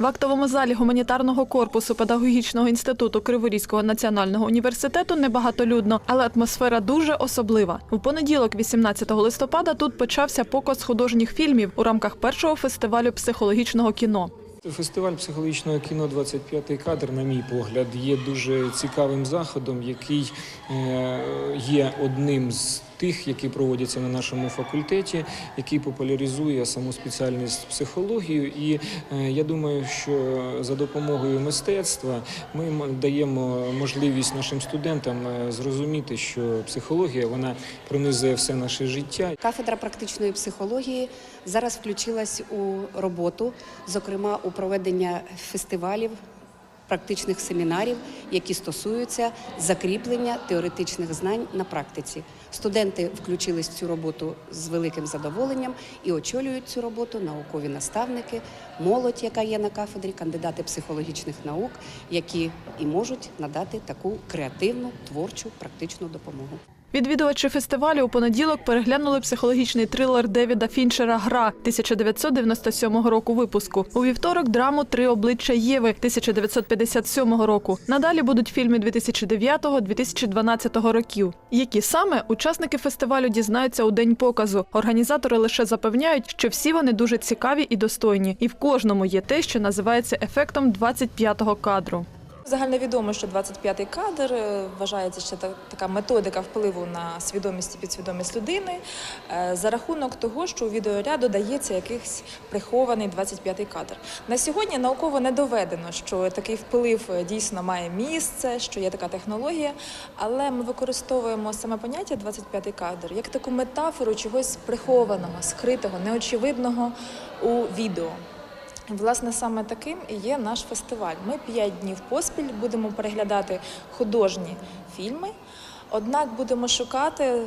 В актовому залі гуманітарного корпусу педагогічного інституту Криворізького національного університету небагатолюдно, але атмосфера дуже особлива. У понеділок, 18 листопада, тут почався показ художніх фільмів у рамках першого фестивалю психологічного кіно. Фестиваль психологічного кіно «25-й кадр, на мій погляд, є дуже цікавим заходом, який е, є одним з тих, які проводяться на нашому факультеті, який популяризує саму спеціальність психологію. І е, я думаю, що за допомогою мистецтва ми даємо можливість нашим студентам е, зрозуміти, що психологія вона пронизує все наше життя. Кафедра практичної психології зараз включилась у роботу, зокрема у проведення фестивалів, практичних семінарів, які стосуються закріплення теоретичних знань на практиці. Студенти включились в цю роботу з великим задоволенням і очолюють цю роботу наукові наставники, молодь, яка є на кафедрі, кандидати психологічних наук, які і можуть надати таку креативну, творчу, практичну допомогу. Відвідувачі фестивалю у понеділок переглянули психологічний трилер Девіда Фінчера Гра 1997 року випуску. У вівторок драму Три обличчя Єви 1957 року. Надалі будуть фільми 2009-2012 років. Які саме учасники фестивалю дізнаються у день показу. Організатори лише запевняють, що всі вони дуже цікаві і достойні, і в кожному є те, що називається ефектом 25-го кадру. Загальновідомо, що 25-й кадр е, вважається ще та- така методика впливу на свідомість і підсвідомість людини е, за рахунок того, що у відеоряд додається якийсь прихований 25-й кадр. На сьогодні науково не доведено, що такий вплив е, дійсно має місце, що є така технологія, але ми використовуємо саме поняття 25-й кадр як таку метафору чогось прихованого, скритого, неочевидного у відео. Власне, саме таким і є наш фестиваль. Ми п'ять днів поспіль будемо переглядати художні фільми, однак будемо шукати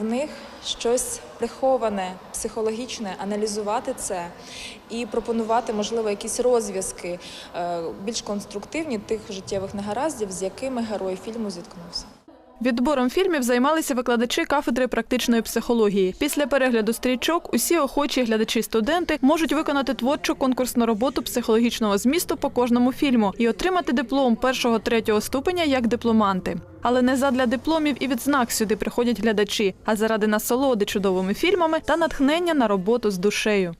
в них щось приховане, психологічне, аналізувати це і пропонувати, можливо, якісь розв'язки е, більш конструктивні тих життєвих негараздів, з якими герой фільму зіткнувся. Відбором фільмів займалися викладачі кафедри практичної психології. Після перегляду стрічок усі охочі глядачі-студенти можуть виконати творчу конкурсну роботу психологічного змісту по кожному фільму і отримати диплом першого-третього ступеня як дипломанти. Але не задля дипломів і відзнак сюди приходять глядачі, а заради насолоди чудовими фільмами та натхнення на роботу з душею.